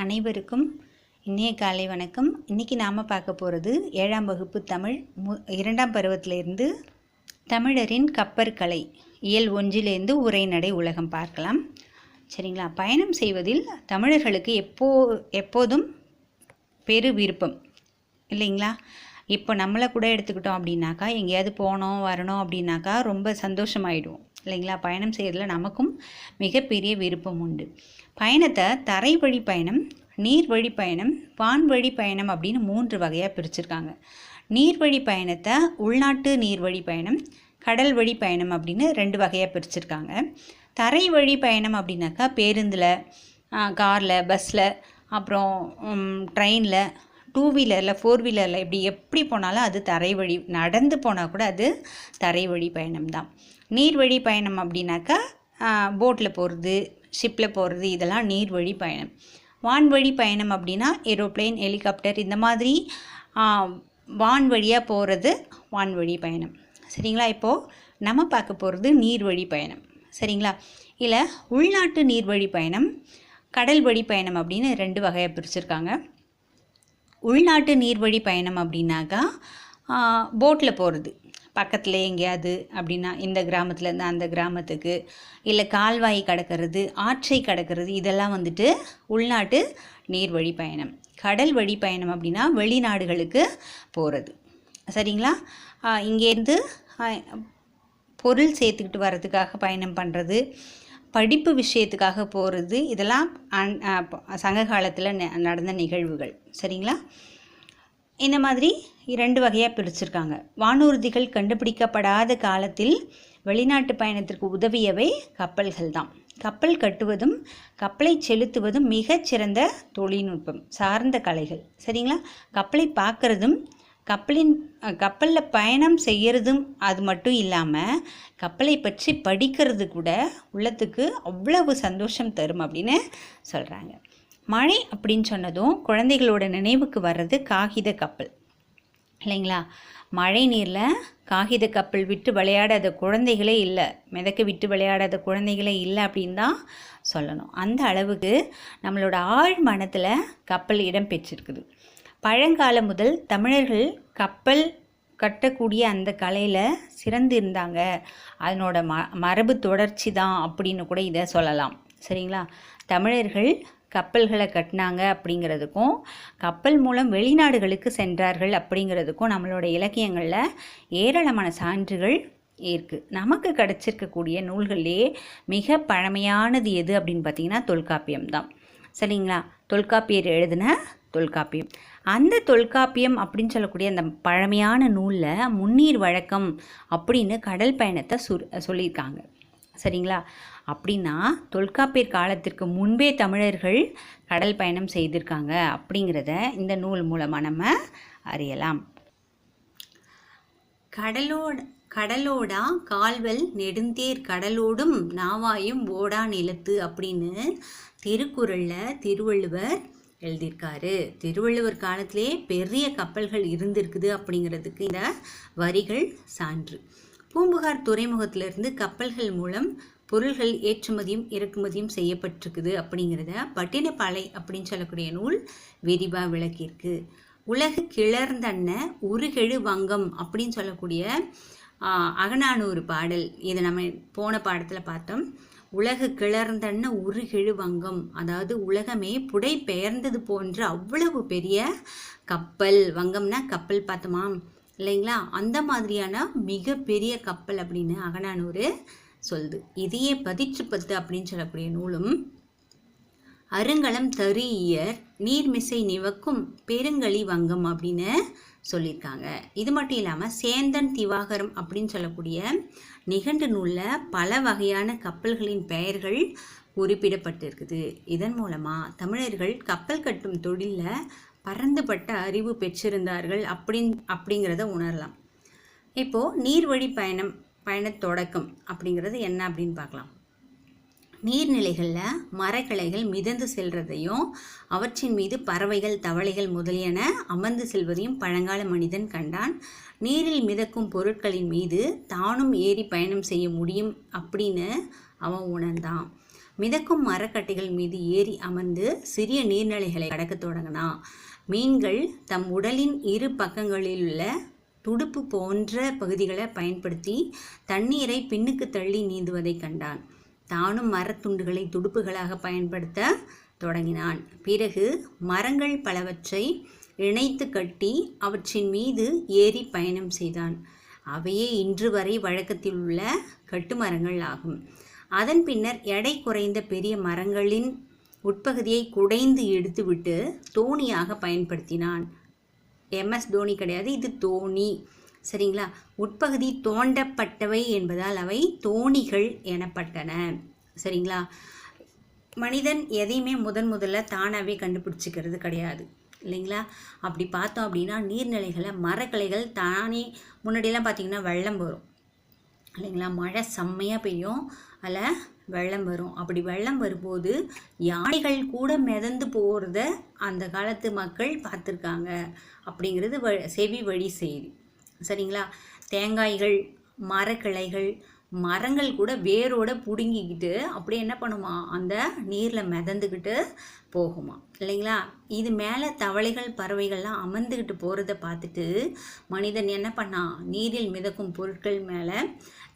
அனைவருக்கும் இன்றைய காலை வணக்கம். இன்றைக்கி நாம் பார்க்க போகிறது ஏழாம் வகுப்பு தமிழ் மு இரண்டாம் பருவத்திலிருந்து தமிழரின் கப்பற்கலை இயல் ஒன்றிலிருந்து உரைநடை உலகம் பார்க்கலாம். சரிங்களா? பயணம் செய்வதில் தமிழர்களுக்கு எப்போ எப்போதும் பெரு விருப்பம். இல்லைங்களா? இப்போ நம்மளை கூட எடுத்துக்கிட்டோம் அப்படின்னாக்கா எங்கேயாவது போனோம் வரணும் அப்படின்னாக்கா ரொம்ப சந்தோஷமாயிடுவோம். இல்லைங்களா? பயணம் செய்கிறதுல நமக்கும் மிகப்பெரிய விருப்பம் உண்டு. பயணத்தை தரை வழி பயணம் நீர் வழி பயணம் வான்வழி பயணம் அப்படின்னு மூன்று வகையாக பிரிச்சிருக்காங்க. நீர்வழி பயணத்தை உள்நாட்டு நீர்வழி பயணம் கடல் வழி பயணம் அப்படின்னு ரெண்டு வகையாக பிரிச்சிருக்காங்க. தரை வழி பயணம் அப்படின்னாக்கா பேருந்தில் காரில் பஸ்ஸில் அப்புறம் ட்ரெயினில் டூ வீலரில் ஃபோர் வீலரில் இப்படி எப்படி போனாலும் அது தரை வழி நடந்து போனால் கூட அது தரை வழி பயணம் தான் நீர்வழி பயணம் அப்படின்னாக்கா போட்டில் போகிறது ஷிப்பில் போகிறது இதெல்லாம் நீர்வழி பயணம். வான்வழி பயணம் அப்படின்னா ஏரோப்ளேன் ஹெலிகாப்டர் இந்த மாதிரி வான் வழியாக போகிறது வான்வழி பயணம். சரிங்களா? இப்போது நம்ம பார்க்க போகிறது நீர்வழி பயணம். சரிங்களா? இல்லை உள்நாட்டு நீர்வழி பயணம் கடல் வழி பயணம் அப்படின்னு ரெண்டு வகையாக பிரிச்சுருக்காங்க. உள்நாட்டு நீர்வழி பயணம் அப்படின்னாக்கா போட்டில் போகிறது பக்கத்தில் எங்கேயாவது அப்படின்னா இந்த கிராமத்துலேருந்து அந்த கிராமத்துக்கு. இல்லை கால்வாய் கடக்கிறது ஆற்றை கடக்கிறது இதெல்லாம் வந்துட்டு உள்நாட்டு நீர்வழி பயணம். கடல் வழி பயணம் அப்படின்னா வெளிநாடுகளுக்கு போகிறது சரிங்களா? இங்கேருந்து பொருள் சேர்த்துக்கிட்டு வர்றதுக்காக பயணம் பண்ணுறது படிப்பு விஷயத்துக்காக போகிறது இதெல்லாம் அன் சங்க காலத்தில் நடந்த நிகழ்வுகள். சரிங்களா? இந்த மாதிரி இரண்டு வகையாக பிரிச்சிருக்காங்க. வானூர்திகள் கண்டுபிடிக்கப்படாத காலத்தில் வெளிநாட்டு பயணத்திற்கு உதவியவை கப்பல்கள் தான். கப்பல் கட்டுவதும் கப்பலை செலுத்துவதும் மிகச்சிறந்த தொழில்நுட்பம் சார்ந்த கலைகள். சரிங்களா? கப்பலை பார்க்குறதும் கப்பலின் கப்பலில் பயணம் செய்கிறதும் அது மட்டும் இல்லாமல் கப்பலை பற்றி படிக்கிறது கூட உள்ளத்துக்கு அவ்வளவு சந்தோஷம் தரும் அப்படின்னு சொல்கிறாங்க மழை அப்படின்னு சொன்னதும் குழந்தைகளோட நினைவுக்கு வர்றது காகித கப்பல். இல்லைங்களா? மழை நீரில் காகித கப்பல் விட்டு விளையாடாத குழந்தைகளே இல்லை. மிதக்க விட்டு விளையாடாத குழந்தைகளே இல்லை அப்படின்னு தான் சொல்லணும். அந்த அளவுக்கு நம்மளோட ஆழ் மனத்தில் கப்பல் இடம் பெற்றிருக்குது. பழங்காலம் முதல் தமிழர்கள் கப்பல் கட்டக்கூடிய அந்த கலையில் சிறந்து இருந்தாங்க. அதனோட ம மரபு தொடர்ச்சி தான் அப்படின்னு கூட இதை சொல்லலாம். சரிங்களா? தமிழர்கள் கப்பல்களை கட்டினாங்க அப்படிங்கிறதுக்கும் கப்பல் மூலம் வெளிநாடுகளுக்கு சென்றார்கள் அப்படிங்கிறதுக்கும் நம்மளோட இலக்கியங்களில் ஏராளமான சான்றுகள் இருக்குது நமக்கு கிடச்சிருக்கக்கூடிய நூல்களிலே மிக பழமையானது எது அப்படின்னு பார்த்தீங்கன்னா தொல்காப்பியம் தான். சரிங்களா? தொல்காப்பியர் எழுதின தொல்காப்பியம். அந்த தொல்காப்பியம் அப்படின்னு சொல்லக்கூடிய அந்த பழமையான நூலில் முன்னீர் வழக்கம் அப்படின்னு கடல் பயணத்தை சு சொல்லியிருக்காங்க. சரிங்களா? அப்படின்னா தொல்காப்பியர் காலத்திற்கு முன்பே தமிழர்கள் கடல் பயணம் செய்திருக்காங்க அப்படிங்கிறத இந்த நூல் மூலமாக நம்ம அறியலாம். கடலோட கடலோடா கால்வல் நெடுந்தேர் கடலோடும் நாவாயும் ஓடா நிலத்து அப்படின்னு திருக்குறளில் திருவள்ளுவர் எழுதியிருக்காரு. திருவள்ளுவர் காலத்திலே பெரிய கப்பல்கள் இருந்திருக்குது அப்படிங்கிறதுக்கு இந்த வரிகள் சான்று. பூம்புகார் துறைமுகத்திலிருந்து கப்பல்கள் மூலம் பொருள்கள் ஏற்றுமதியும் இறக்குமதியும் செய்யப்பட்டிருக்குது அப்படிங்கிறத பட்டினப்பாலை அப்படின்னு சொல்லக்கூடிய நூல் விரிவாக விளக்கியிருக்கு. உலக கிளர்ந்தன்ன உருகெழு வங்கம் அப்படின்னு சொல்லக்கூடிய அகநானூறு பாடல். இதை நம்ம போன பாடத்தில் பார்த்தோம். உலக கிளர்ந்தன்ன உருகெழு வங்கம். அதாவது உலகமே புடை பெயர்ந்தது போன்ற அவ்வளவு பெரிய கப்பல். வங்கம்னா கப்பல் பார்த்தோமா? இல்லைங்களா? அந்த மாதிரியான மிகப்பெரிய கப்பல் அப்படின்னு அகநானூறு சொல்லுது. இதையே பதிற்று பத்து அப்படின்னு சொல்லக்கூடிய நூலும் அருங்கலம் தரு இயர் நீர்மிசை நிவக்கும் பெருங்கலி வங்கம் அப்படின்னு சொல்லியிருக்காங்க. இது மட்டும் இல்லாமல் சேந்தன் திவாகரம் அப்படின்னு சொல்லக்கூடிய நிகண்டு நூலில் பல வகையான கப்பல்களின் பெயர்கள் குறிப்பிடப்பட்டிருக்குது. இதன் மூலமாக தமிழர்கள் கப்பல் கட்டும் தொழிலில் பறந்துபட்ட அறிவு பெற்றிருந்தார்கள் அப்படின் அப்படிங்கிறத உணரலாம். இப்போது நீர்வழி பயணம் பயண தொடக்கம் அப்படிங்கிறது என்ன அப்படின்னு பார்க்கலாம். நீர்நிலைகளில் மரக்கிளைகள் மிதந்து செல்றதையும் அவற்றின் மீது பறவைகள் தவளைகள் முதலியன அமர்ந்து செல்வதையும் பழங்கால மனிதன் கண்டான். நீரில் மிதக்கும் பொருட்களின் மீது தானும் ஏறி பயணம் செய்ய முடியும் அப்படின்னு அவன் உணர்ந்தான். மிதக்கும் மரக்கட்டைகள் மீது ஏறி அமர்ந்து சிறிய நீர்நிலைகளை கடக்க தொடங்கினான். மீன்கள் தம் உடலின் இரு பக்கங்களில் உள்ள துடுப்பு போன்ற பகுதிகளை பயன்படுத்தி தண்ணீரை பின்னுக்கு தள்ளி நீந்துவதை கண்டான். தானும் மரத்துண்டுகளை துடுப்புகளாக பயன்படுத்த தொடங்கினான். பிறகு மரங்கள் பலவற்றை இணைத்து கட்டி அவற்றின் மீது ஏறி பயணம் செய்தான். அவையே இன்று வரை வழக்கத்தில் உள்ள கட்டுமரங்கள் ஆகும். அதன் பின்னர் எடை குறைந்த பெரிய மரங்களின் உட்பகுதியை குடைந்து எடுத்துவிட்டு தோணியாக பயன்படுத்தினான். எம்எஸ் தோனி கிடையாது. இது தோனி. சரிங்களா? உட்பகுதி தோண்டப்பட்டவை என்பதால் அவை தோணிகள் எனப்பட்டன. சரிங்களா? மனிதன் எதையுமே முதன் முதல்ல தானாகவே கண்டுபிடிச்சிக்கிறது கிடையாது. இல்லைங்களா? அப்படி பார்த்தோம் அப்படின்னா நீர்நிலைகளை மரக்கிளைகள் தானே முன்னாடியெல்லாம் பார்த்திங்கன்னா வெள்ளம் வரும். இல்லைங்களா? மழை செம்மையாக பெய்யும். அதில் வெள்ளம் வரும். அப்படி வெள்ளம் வரும்போது யானைகள் கூட மிதந்து போகிறத அந்த காலத்து மக்கள் பார்த்துருக்காங்க. அப்படிங்கிறது வ செவி வழி செய்தி. சரிங்களா? தேங்காய்கள் மரக்கிளைகள் மரங்கள் கூட வேரோட பிடுங்கிக்கிட்டு அப்படியே என்ன பண்ணுமா? அந்த நீரில் மிதந்துக்கிட்டு போகுமா? இல்லைங்களா? இது மேலே தவளைகள் பறவைகள்லாம் அமர்ந்துக்கிட்டு போகிறத பார்த்துட்டு மனிதன் என்ன பண்ணான் நீரில் மிதக்கும் பொருட்கள் மேலே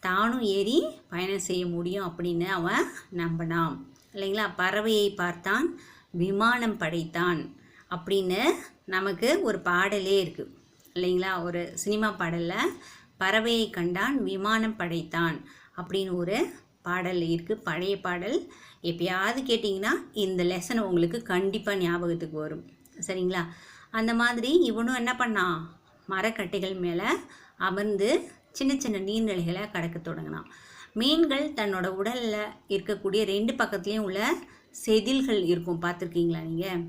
தானும் ஏறி பயணம் செய்ய முடியும் அப்படின்னு அவன் நம்பினான். இல்லைங்களா? பறவையை பார்த்தான் விமானம் படைத்தான் அப்படின்னு நமக்கு ஒரு பாடலே இருக்குது இல்லைங்களா? ஒரு சினிமா பாடலில் பறவையை கண்டான் விமானம் படைத்தான் அப்படின்னு ஒரு பாடல் இருக்குது பழைய பாடல். எப்பயாவது கேட்டிங்கன்னா இந்த லெசன் உங்களுக்கு கண்டிப்பாக ஞாபகத்துக்கு வரும். சரிங்களா? அந்த மாதிரி இவனும் என்ன பண்ணான்? மரக்கட்டைகள் மேலே அமர்ந்து சின்ன சின்ன நீர்நிலைகளை கடக்க தொடங்கினான். மீன்கள் தன்னோட உடலில் இருக்கக்கூடிய ரெண்டு பக்கத்துலேயும் உள்ள செதில்கள் இருக்கும். பார்த்துருக்கீங்களா நீங்கள்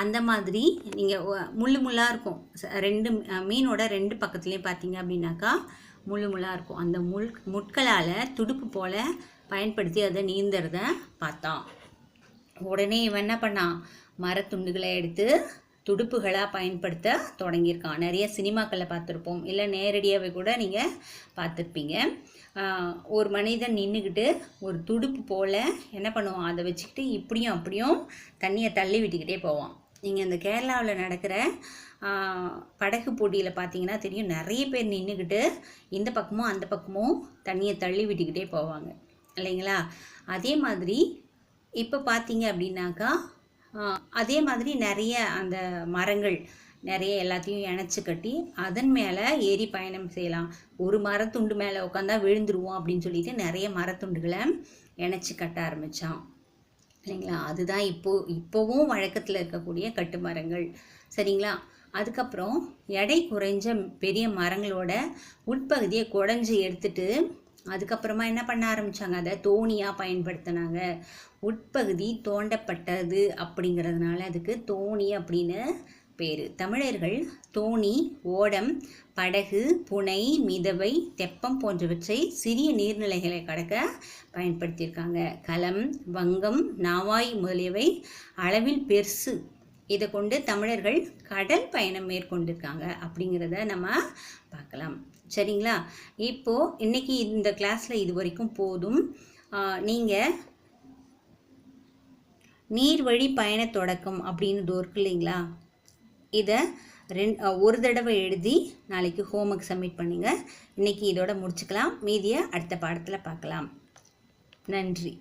அந்த மாதிரி நீங்கள் முள்ளு முள்ளாக இருக்கும். ரெண்டு மீனோட ரெண்டு பக்கத்துலேயும் பார்த்தீங்க அப்படின்னாக்கா முள்ளு முள்ளாக இருக்கும். அந்த முள் முட்களால் துடுப்பு போல் பயன்படுத்தி அதை நீந்துறத பார்த்தான் உடனே இவன் என்ன பண்ணான் மரத்துண்டுகளை எடுத்து துடுப்புகளாக பயன்படுத்த தொடங்கியிருக்கான் நிறைய சினிமாக்களில் பார்த்துருப்போம். இல்லை நேரடியாகவே கூட நீங்கள் பார்த்துருப்பீங்க. ஒரு மனிதன் நின்றுக்கிட்டு ஒரு துடுப்பு போல் என்ன பண்ணுவான்? அதை வச்சுக்கிட்டு இப்படியும் அப்படியும் தண்ணியை தள்ளி விட்டுக்கிட்டே போவான். நீங்கள் இந்த கேரளாவில் நடக்கிற படகு போட்டியில் பார்த்தீங்கன்னா தெரியும் நிறைய பேர் நின்றுக்கிட்டு இந்த பக்கமும் அந்த பக்கமும் தண்ணியை தள்ளி விட்டுக்கிட்டே போவாங்க. இல்லைங்களா? அதே மாதிரி இப்போ பார்த்தீங்க அப்படின்னாக்கா அதே மாதிரி நிறைய அந்த மரங்கள் நிறைய எல்லாத்தையும் இணைச்சி கட்டி அதன் மேலே ஏறி பயணம் செய்யலாம். ஒரு மரத்துண்டு மேலே உட்காந்தா விழுந்துருவோம் அப்படின்னு சொல்லிட்டு நிறைய மரத்துண்டுகளை இணைச்சி கட்ட ஆரம்பித்தான் சரிங்களா அதுதான் இப்போது இப்போவும் வழக்கத்தில் இருக்கக்கூடிய கட்டுமரங்கள். சரிங்களா? அதுக்கப்புறம் எடை குறைஞ்ச பெரிய மரங்களோட உட்பகுதியை குடஞ்சி எடுத்துட்டு அதுக்கப்புறமா என்ன பண்ண ஆரம்பித்தாங்க அதை தோணியாக பயன்படுத்தினாங்க. உட்பகுதி தோண்டப்பட்டது அப்படிங்கிறதுனால அதுக்கு தோணி அப்படின்னு பேர். தமிழர்கள் தோணி ஓடம் படகு புனை மிதவை தெப்பம் போன்றவற்றை சிறிய நீர்நிலைகளை கடக்க பயன்படுத்தியிருக்காங்க. களம் வங்கம் நாவாய் முதலியவை அளவில் பெருசு. இதை கொண்டு தமிழர்கள் கடல் பயணம் மேற்கொண்டிருக்காங்க அப்படிங்கிறத நம்ம பார்க்கலாம். சரிங்களா? இப்போது இன்றைக்கி இந்த கிளாஸில் இது வரைக்கும் போதும். நீங்கள் நீர்வழி பயண தொடக்கம் அப்படின்னு இருக்கு இல்லைங்களா? இதை ரெண் ஒரு தடவை எழுதி நாளைக்கு ஹோம்ஒர்க் சப்மிட் பண்ணுங்கள் இன்றைக்கி இதோட முடிச்சுக்கலாம். மீதியை அடுத்த பாடத்தில் பார்க்கலாம். நன்றி.